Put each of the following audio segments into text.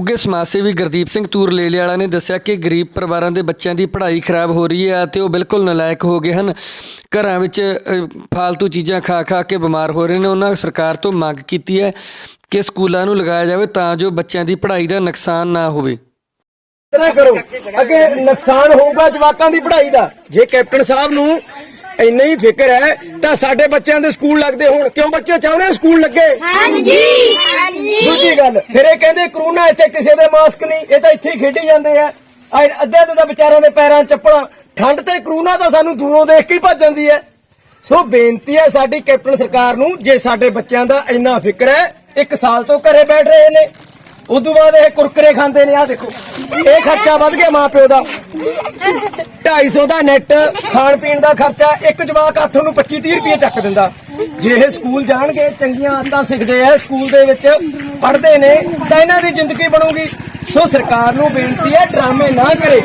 ਉੱਗੇ ਸਮਾਜ ਸੇਵੀ ਗੁਰਦੀਪ ਸਿੰਘ ਤੂਰ ਵਾਲਾ ਨੇ ਦੱਸਿਆ ਕਿ ਗਰੀਬ ਪਰਿਵਾਰਾਂ ਦੇ ਬੱਚਿਆਂ ਦੀ ਪੜ੍ਹਾਈ ਖਰਾਬ ਹੋ ਰਹੀ ਹੈ ਅਤੇ ਉਹ ਬਿਲਕੁਲ ਨਲਾਇਕ ਹੋ ਗਏ ਹਨ। ਘਰਾਂ ਵਿੱਚ ਅ, ਫਾਲਤੂ ਚੀਜ਼ਾਂ ਖਾ ਖਾ ਕੇ ਬਿਮਾਰ ਹੋ ਰਹੇ ਨੇ। ਉਹਨਾਂ ਸਰਕਾਰ ਤੋਂ ਮੰਗ ਕੀਤੀ ਹੈ ਕਿ ਸਕੂਲਾਂ ਨੂੰ ਲਗਾਇਆ ਜਾਵੇ ਤਾਂ ਜੋ ਬੱਚਿਆਂ ਦੀ ਪੜ੍ਹਾਈ ਦਾ ਨੁਕਸਾਨ ਨਾ ਹੋਵੇ। ਨਾ ਕਰੋ। ਅੱਗੇ ਨੁਕਸਾਨ ਹੋਊਗਾ ਜਵਾਕਾਂ ਦੀ ਪੜ੍ਹਾਈ ਦਾ। ਜੇ ਕੈਪਟਨ ਸਾਹਿਬ ਨੂੰ ਇੰਨਾ ਹੀ ਫਿਕਰ ਹੈ ਤਾਂ ਸਾਡੇ ਬੱਚਿਆਂ ਦੇ ਸਕੂਲ ਲੱਗਦੇ ਹੋਣ। ਕਿਉਂ ਬੱਚੇ ਚਾਹੁੰਦੇ ਸਕੂਲ ਲੱਗੇ? ਹਾਂਜੀ ਹਾਂਜੀ। ਦੂਜੀ ਗੱਲ ਫਿਰ ਇਹ ਕਹਿੰਦੇ ਕਰੋਨਾ ਇੱਥੇ ਕਿਸੇ ਦੇ ਮਾਸਕ ਨਹੀਂ ਇਹ ਤਾਂ ਇੱਥੇ ਹੀ ਖੇਡੀ ਜਾਂਦੇ ਆ। ਅੱਧੇ ਅੱਧੇ ਤਾਂ ਵਿਚਾਰਿਆਂ ਦੇ ਪੈਰਾਂ ਚੱਪਲਾਂ ਠੰਡ ਤੇ ਕਰੋਨਾ ਤਾਂ ਸਾਨੂੰ ਦੂਰੋਂ ਦੇਖ ਕੇ ਹੀ ਭੱਜ ਜਾਂਦੀ ਹੈ। ਸੋ ਬੇਨਤੀ ਹੈ ਸਾਡੀ ਕੈਪਟਨ ਸਰਕਾਰ ਨੂੰ ਜੇ ਸਾਡੇ ਬੱਚਿਆਂ ਦਾ ਇੰਨਾ ਫਿਕਰ ਹੈ ਇੱਕ ਸਾਲ ਤੋਂ ਘਰੇ ਬੈਠ ਰਹੇ ਨੇ। ਉਦੋਂ ਬਾਅਦ ਇਹ ਕੁਰਕਰੇ ਖਾਂਦੇ ਨੇ ਆ ਦੇਖੋ। ਇਹ ਖਰਚਾ ਵੱਧ ਗਿਆ ਮਾਪਿਓ ਦਾ। 250 ਦਾ ਨੈਟ ਖਾਣ ਪੀਣ ਦਾ ਖਰਚਾ ਇੱਕ ਜਵਾਕ ਹੱਥ ਨੂੰ 25 30 ਰੁਪਏ ਚੱਕ ਦਿੰਦਾ। ਜੇ ਇਹ ਸਕੂਲ ਜਾਣਗੇ ਚੰਗੀਆਂ ਆਦਤਾਂ ਸਿੱਖਦੇ ਆ ਸਕੂਲ ਦੇ ਵਿੱਚ ਪੜ੍ਹਦੇ ਨੇ ਤਾਂ ਇਹਨਾਂ ਦੀ ਜ਼ਿੰਦਗੀ ਬਣੂਗੀ। ਸੋ ਸਰਕਾਰ ਨੂੰ ਬੇਨਤੀ ਹੈ ਡਰਾਮੇ ਨਾ ਕਰੇ।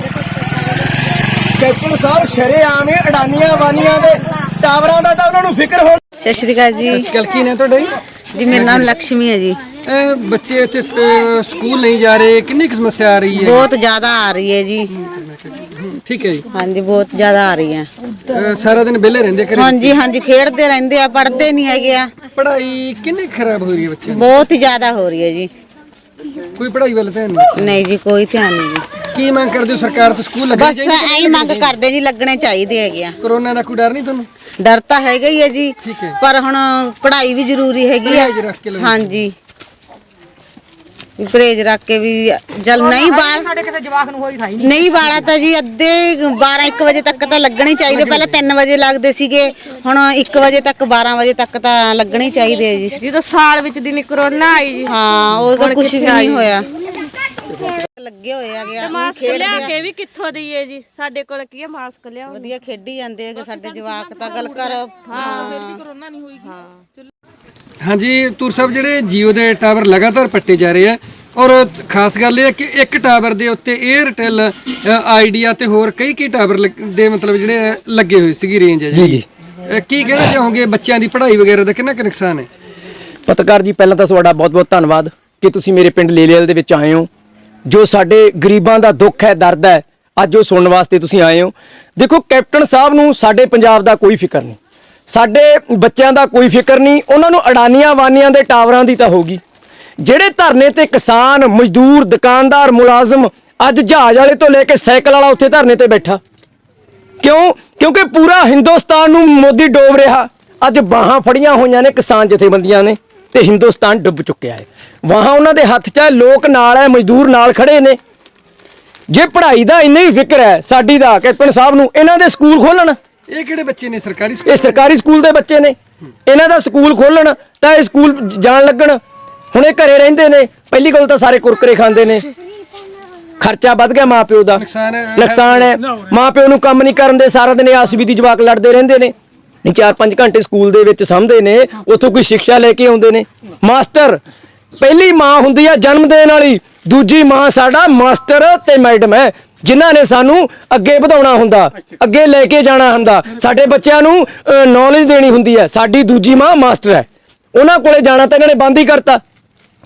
ਕੈਪਟਨ ਸਾਹਿਬ ਸ਼ਰੇਆਮ ਹੀ ਅਡਾਨੀਆਂ ਵਾਨੀਆਂ ਦੇ ਟਾਵਰਾਂ ਦਾ ਤਾਂ ਉਹਨਾਂ ਨੂੰ ਫਿਕਰ ਹੋ ਸਤਿ ਸ਼੍ਰੀ ਅਕਾਲ ਜੀ। ਗੱਲ ਕੀ ਨੇ ਤੁਹਾਡੇ ਜੀ? ਮੇਰਾ ਨਾਮ ਲక్ష్ਮੀ ਹੈ ਜੀ। ਇਹ ਬੱਚੇ ਇੱਥੇ ਸਕੂਲ ਨਹੀਂ ਜਾ ਰਹੇ ਕਿੰਨੀ ਕੁ ਸਮੱਸਿਆ ਆ ਰਹੀ ਹੈ? ਬਹੁਤ ਜ਼ਿਆਦਾ ਆ ਰਹੀ ਹੈ ਜੀ। ਠੀਕ ਹੈ ਜੀ। ਹਾਂਜੀ ਬਹੁਤ ਜ਼ਿਆਦਾ ਆ ਰਹੀ ਹੈ। ਸਾਰਾ ਦਿਨ ਵਿਹਲੇ ਰਹਿੰਦੇ ਘਰੇ? ਹਾਂਜੀ ਹਾਂਜੀ ਖੇਡਦੇ ਰਹਿੰਦੇ ਆ ਪੜ੍ਹਦੇ ਨਹੀਂ ਹੈਗੇ ਆ। ਪੜ੍ਹਾਈ ਕਿੰਨੀ ਕੁ ਖਰਾਬ ਹੋ ਰਹੀ ਹੈ ਬੱਚਿਆਂ ਬਹੁਤ ਹੀ ਜ਼ਿਆਦਾ ਹੋ ਰਹੀ ਹੈ ਜੀ। ਦੀ ਕੋਈ ਪੜ੍ਹਾਈ ਵੱਲ ਧਿਆਨ ਨਹੀਂ ਨਹੀਂ ਜੀ ਕੋਈ ਧਿਆਨ ਨਹੀਂ ਜੀ। ਕੀ ਮੰਗ ਕਰਦੇ ਹੋ ਸਰਕਾਰ ਤੋਂ? ਸਕੂਲ ਲੱਗਣੇ ਬਸ ਚਾਹੀਦੇ ਐਂ ਮੰਗ ਕਰਦੇ ਜੀ ਲੱਗਣੇ ਚਾਹੀਦੇ ਹੈਗੇ ਆ। ਕਰੋਨਾ ਦਾ ਕੋਈ ਡਰ ਨਹੀਂ ਤੁਹਾਨੂੰ? ਡਰ ਤਾਂ ਹੈਗਾ ਹੀ ਹੈ ਜੀ ਠੀਕ ਹੈ। ਪਰ ਹੁਣ ਪੜ੍ਹਾਈ ਵੀ ਜ਼ਰੂਰੀ ਹੈਗੀ ਆ। ਰੱਖ ਕੇ। ਹਾਂਜੀ। ਵੀ ਪਰਹੇਜ਼ ਰੱਖ ਕੇ ਵੀ ਜਲ ਨਹੀਂ ਬਾਲ ਸਾਡੇ ਕਿਸੇ ਜਵਾਕ ਨੂੰ ਹੋਈ ਥਾਈ ਨਹੀਂ। ਵਾਲਾ ਤਾਂ ਜੀ ਅੱਧੇ 12 1 ਵਜੇ ਤੱਕ ਤਾਂ ਲੱਗਣੇ ਚਾਹੀਦੇ। ਪਹਿਲਾਂ 3 ਵਜੇ ਲੱਗਦੇ ਸੀਗੇ ਹੁਣ 1 ਵਜੇ ਤੱਕ 12 ਵਜੇ ਤੱਕ ਤਾਂ ਲੱਗਣੇ ਚਾਹੀਦੇ ਆ ਜੀ। ਜਦੋਂ ਸਾਲ ਵਿੱਚ ਦਿਨ ਕਰੋਨਾ ਆਈ ਜੀ। ਹਾਂ ਉਹ ਤਾਂ ਕੁਝ ਵੀ ਨਹੀਂ ਹੋਇਆ। ਲੱਗੇ ਹੋਏ ਆਗੇ ਆ ਮਾਸਕ ਖੇਡਦੇ ਲਿਆ ਆ। ਕੇ ਵੀ ਕਿੱਥੋਂ ਦਈਏ ਜੀ? ਸਾਡੇ ਕੋਲ ਕੀ ਹੈ ਮਾਸਕ ਲਿਆਓ ਵਧੀਆ ਖੇਡੀ ਜਾਂਦੇ ਹੈਗੇ ਸਾਡੇ ਜਵਾਕ ਤਾਂ ਗੱਲ ਕਰ ਹਾਂ ਫਿਰ ਵੀ ਕਰੋਨਾ ਨਹੀਂ ਹੋਈ। ਹਾਂ ਹਾਂਜੀ ਤੂਰ ਸਾਹਿਬ ਜਿਹੜੇ ਜੀਓ ਦੇ ਟਾਵਰ ਲਗਾਤਾਰ ਪੱਟੇ ਜਾ ਰਹੇ ਆ ਔਰ ਖਾਸ ਗੱਲ ਇਹ ਹੈ ਕਿ ਇੱਕ ਟਾਵਰ ਦੇ ਉੱਤੇ 에ਅਰਟੈਲ ਆਈਡੀਆ ਤੇ ਹੋਰ ਕਈ ਕਈ ਟਾਵਰ ਦੇ ਮਤਲਬ ਜਿਹੜੇ ਲੱਗੇ ਹੋਏ ਸੀਗੀ ਰੇਂਜ ਹੈ ਜੀ, ਜੀ। ਕੀ ਕਹਿਣਾ ਚਾਹੋਗੇ ਬੱਚਿਆਂ ਦੀ ਪੜ੍ਹਾਈ ਵਗੈਰਾ ਦਾ ਕਿੰਨਾ ਕੁ ਨੁਕਸਾਨ ਹੈ? ਪੱਤਰਕਾਰ ਜੀ ਪਹਿਲਾਂ ਤਾਂ ਤੁਹਾਡਾ ਬਹੁਤ-ਬਹੁਤ ਧੰਨਵਾਦ ਕਿ ਤੁਸੀਂ ਮੇਰੇ ਪਿੰਡ ਲੇਲੇਲ ਦੇ ਵਿੱਚ ਆਏ ਹੋ। ਜੋ ਸਾਡੇ ਗਰੀਬਾਂ ਦਾ ਦੁੱਖ ਹੈ ਦਰਦ ਹੈ ਅੱਜ ਉਹ ਸੁਣਨ ਵਾਸਤੇ ਤੁਸੀਂ ਆਏ ਹੋ। ਦੇਖੋ ਕੈਪਟਨ ਸਾਹਿਬ ਨੂੰ ਸਾਡੇ ਪੰਜਾਬ ਦਾ ਕੋਈ ਫਿਕਰ ਨਹੀਂ। ਸਾਡੇ ਬੱਚਿਆਂ ਦਾ ਕੋਈ ਫਿਕਰ ਨਹੀਂ। ਉਹਨਾਂ ਨੂੰ ਅਡਾਨੀਆਂ ਵਾਨੀਆਂ ਦੇ ਟਾਵਰਾਂ ਦੀ ਤਾਂ ਹੋਗੀ ਜਿਹੜੇ ਧਰਨੇ ਤੇ ਕਿਸਾਨ ਮਜ਼ਦੂਰ ਦੁਕਾਨਦਾਰ ਮੁਲਾਜ਼ਮ ਅੱਜ ਜਹਾਜ਼ ਵਾਲੇ ਤੋਂ ਲੈ ਕੇ ਸਾਈਕਲ ਵਾਲਾ ਉੱਥੇ ਧਰਨੇ ਤੇ ਬੈਠਾ। ਕਿਉਂ? ਕਿਉਂਕਿ ਪੂਰਾ ਹਿੰਦੁਸਤਾਨ ਨੂੰ ਮੋਦੀ ਡੋਬ ਰਿਹਾ। ਅੱਜ ਬਾਹਾਂ ਫੜੀਆਂ ਹੋਈਆਂ ਨੇ ਕਿਸਾਨ ਜਥੇਬੰਦੀਆਂ ਨੇ ਤੇ ਹਿੰਦੁਸਤਾਨ ਡੁੱਬ ਚੁੱਕਿਆ ਹੈ। ਵਾਹਾਂ ਉਹਨਾਂ ਦੇ ਹੱਥ 'ਚ ਹੈ ਲੋਕ ਨਾਲ ਹੈ ਮਜ਼ਦੂਰ ਨਾਲ ਖੜੇ ਨੇ। ਜੇ ਪੜ੍ਹਾਈ ਦਾ ਇੰਨਾ ਹੀ ਫਿਕਰ ਹੈ ਸਾਡੀ ਦਾ ਕੈਪਟਨ ਸਾਹਿਬ ਨੂੰ ਇਹਨਾਂ ਦੇ ਸਕੂਲ ਖੋਲਣ ਇਹ ਕਿਹੜੇ ਬੱਚੇ ਨੇ? ਸਰਕਾਰੀ ਇਹ ਸਕੂਲ? ਸਰਕਾਰੀ ਸਕੂਲ ਦੇ ਬੱਚੇ ਨੇ। ਇਹਨਾਂ ਦਾ ਸਕੂਲ ਖੋਲਣ ਤਾਂ ਇਹ ਸਕੂਲ ਜਾਣ ਲੱਗਣ। ਹੁਣ ਇਹ ਘਰੇ ਰਹਿੰਦੇ ਨੇ ਪਹਿਲੀ ਗੱਲ ਤਾਂ ਸਾਰੇ ਕੁਰਕਰੇ ਖਾਂਦੇ ਨੇ। ਖਰਚਾ ਵੱਧ ਗਿਆ ਮਾਪਿਓ ਦਾ। ਨੁਕਸਾਨ ਹੈ। ਮਾਪਿਓ ਨੂੰ ਕੰਮ ਨਹੀਂ ਕਰਨ ਦੇ ਸਾਰਾ ਦਿਨ ਆਸਵੀ ਦੀ ਜਵਾਕ ਲੜਦੇ ਰਹਿੰਦੇ ਨੇ। ਨਹੀਂ 4-5 ਘੰਟੇ ਸਕੂਲ ਦੇ ਵਿੱਚ ਸਮਝਦੇ ਨੇ ਉੱਥੋਂ ਕੋਈ ਸਿੱਖਿਆ ਲੈ ਕੇ ਆਉਂਦੇ ਨੇ। ਮਾਸਟਰ ਪਹਿਲੀ ਮਾਂ ਹੁੰਦੀ ਹੈ ਜਨਮ ਦੇਣ ਵਾਲੀ ਦੂਜੀ ਮਾਂ ਸਾਡਾ ਮਾਸਟਰ ਤੇ ਮੈਡਮ ਹੈ ਜਿਨ੍ਹਾਂ ਨੇ ਸਾਨੂੰ ਅੱਗੇ ਵਧਾਉਣਾ ਹੁੰਦਾ ਅੱਗੇ ਲੈ ਕੇ ਜਾਣਾ ਹੁੰਦਾ। ਸਾਡੇ ਬੱਚਿਆਂ ਨੂੰ ਨੌਲੇਜ ਦੇਣੀ ਹੁੰਦੀ ਹੈ ਸਾਡੀ ਦੂਜੀ ਮਾਂ ਮਾਸਟਰ ਹੈ। ਉਹਨਾਂ ਕੋਲੇ ਜਾਣਾ ਤਾਂ ਇਹਨਾਂ ਨੇ ਬੰਦ ਹੀ ਕਰਤਾ।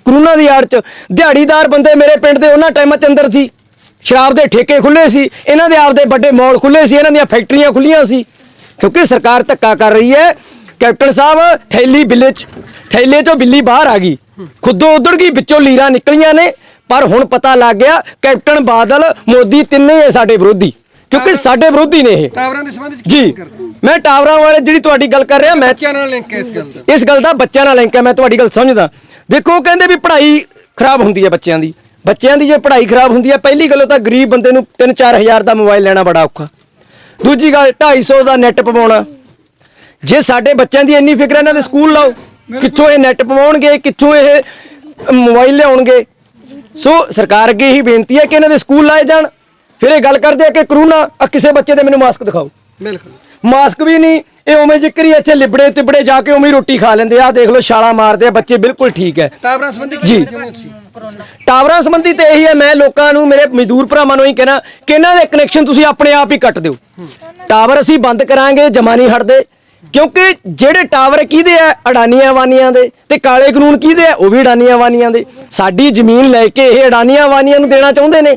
ਕਰੋਨਾ ਦੀ ਆੜ ਚ। ਦਿਹਾੜੀਦਾਰ ਬੰਦੇ ਮੇਰੇ ਪਿੰਡ ਦੇ ਉਹਨਾਂ ਟਾਈਮਾਂ ਚ ਅੰਦਰ ਸੀ। ਸ਼ਰਾਬ ਦੇ ਠੇਕੇ ਖੁੱਲੇ ਸੀ। ਇਹਨਾਂ ਦੇ ਆਪਦੇ ਵੱਡੇ ਮਾਲ ਖੁੱਲੇ ਸੀ। ਇਹਨਾਂ ਦੀਆਂ ਫੈਕਟਰੀਆਂ ਖੁੱਲੀਆਂ ਸੀ। ਕਿਉਂਕਿ ਸਰਕਾਰ ਧੱਕਾ ਕਰ ਰਹੀ ਹੈ। ਕੈਪਟਨ ਸਾਹਿਬ, ਥੈਲੀ ਬਿੱਲੇ ਚ, ਥੈਲੇ ਚੋਂ ਬਿੱਲੀ ਬਾਹਰ ਆ ਗਈ। ਖੁਦੋਂ ਉਧੜ ਗਈ, ਵਿੱਚੋਂ ਲੀਰਾਂ ਨਿਕਲੀਆਂ ਨੇ। ਪਰ ਹੁਣ ਪਤਾ ਲੱਗ ਗਿਆ, ਕੈਪਟਨ ਬਾਦਲ, ਮੋਦੀ ਤਿੰਨੇ ਹੀ ਹੈ ਸਾਡੇ ਵਿਰੋਧੀ। ਕਿਉਂਕਿ ਸਾਡੇ ਵਿਰੋਧੀ ਨੇ ਇਹ। ਟਾਵਰਾਂ ਦੇ ਸੰਬੰਧ ਵਿੱਚ ਕੀ ਜੀ। ਮੰਗ ਕਰਦੇ? ਹੋ? ਮੈਂ ਟਾਵਰਾਂ ਵਾਲੇ ਜਿਹੜੀ ਤੁਹਾਡੀ ਗੱਲ ਕਰ ਰਿਹਾ ਮੈਂ ਬੱਚਿਆਂ ਨਾਲ ਲਿੰਕ ਹੈ ਇਸ ਗੱਲ ਦਾ। ਇਸ ਗੱਲ ਦਾ ਬੱਚਿਆਂ ਨਾਲ ਲਿੰਕ ਹੈ ਮੈਂ ਤੁਹਾਡੀ ਗੱਲ ਸਮਝਦਾ। ਦੇਖੋ ਉਹ ਕਹਿੰਦੇ ਵੀ ਪੜ੍ਹਾਈ ਖਰਾਬ ਹੁੰਦੀ ਹੈ ਬੱਚਿਆਂ ਦੀ। ਬੱਚਿਆਂ ਦੀ ਜੇ ਪੜ੍ਹਾਈ ਖਰਾਬ ਹੁੰਦੀ ਹੈ ਪਹਿਲੀ ਗੱਲੋਂ ਤਾਂ ਗਰੀਬ ਬੰਦੇ ਨੂੰ 3-4 ਹਜ਼ਾਰ ਦਾ ਮੋਬਾਈਲ ਲੈਣਾ ਬੜਾ ਔਖਾ। ਦੂਜੀ ਗੱਲ 250 ਦਾ ਨੈਟ ਪਵਾਉਣਾ। ਜੇ ਸਾਡੇ ਬੱਚਿਆਂ ਦੀ ਇੰਨੀ ਫਿਕਰ ਹੈ, ਇਹਨਾਂ ਦੇ ਸਕੂਲ ਲਾਓ। ਕਿੱਥੋਂ ਇਹ ਨੈਟ ਪਵਾਉਣਗੇ ਕਿੱਥੋਂ ਇਹ ਮੋਬਾਈਲ ਲਿਆਉਣਗੇ? ਸੋ ਸਰਕਾਰ ਅੱਗੇ ਹੀ ਬੇਨਤੀ ਹੈ ਕਿ ਇਹਨਾਂ ਦੇ ਸਕੂਲ ਲਾਏ ਜਾਣ। ਫਿਰ ਇਹ ਗੱਲ ਕਰਦੇ ਆ ਕਿ ਕਰੋਨਾ ਆ ਕਿਸੇ ਬੱਚੇ ਦੇ ਮੈਨੂੰ ਮਾਸਕ ਦਿਖਾਓ। ਬਿਲਕੁਲ। ਮਾਸਕ ਵੀ ਨਹੀਂ ਇਹ ਉਵੇਂ ਜਿਕਰੀ ਇੱਥੇ ਲਿਬੜੇ ਤਿਬੜੇ ਜਾ ਕੇ ਉਵੇਂ ਰੋਟੀ ਖਾ ਲੈਂਦੇ ਆ ਦੇਖ ਲਓ ਛਾਲਾ ਮਾਰਦੇ ਆ ਬੱਚੇ ਬਿਲਕੁਲ ਠੀਕ ਹੈ। ਟਾਵਰਾਂ ਸੰਬੰਧੀ ਕੀ ਜੀ। ਟਾਵਰਾਂ ਸੰਬੰਧੀ ਤੇ ਇਹੀ ਹੈ ਮੈਂ ਲੋਕਾਂ ਨੂੰ ਮੇਰੇ ਮਜ਼ਦੂਰ ਭਰਾਵਾਂ ਨੂੰ ਹੀ ਕਹਿਣਾ ਕਿ ਇਹਨਾਂ ਦੇ ਕਨੈਕਸ਼ਨ ਤੁਸੀਂ ਆਪਣੇ ਆਪ ਹੀ ਕੱਟ ਦਿਓ। ਟਾਵਰ ਅਸੀਂ ਬੰਦ ਕਰਾਂਗੇ ਜਮਾ ਨਹੀਂ ਹਟਦੇ ਕਿਉਂਕਿ ਜਿਹੜੇ ਟਾਵਰ ਕਿਹਦੇ ਆ? ਅਡਾਨੀਆਂ ਵਾਨੀਆਂ ਦੇ ਤੇ ਕਾਲੇ ਕਾਨੂੰਨ ਕਿਹਦੇ ਆ? ਉਹ ਵੀ ਅਡਾਨੀਆਂ ਵਾਨੀਆਂ ਦੇ। ਸਾਡੀ ਜ਼ਮੀਨ ਲੈ ਕੇ ਇਹ ਅਡਾਨੀਆਂ ਵਾਨੀਆਂ ਨੂੰ ਦੇਣਾ ਚਾਹੁੰਦੇ ਨੇ।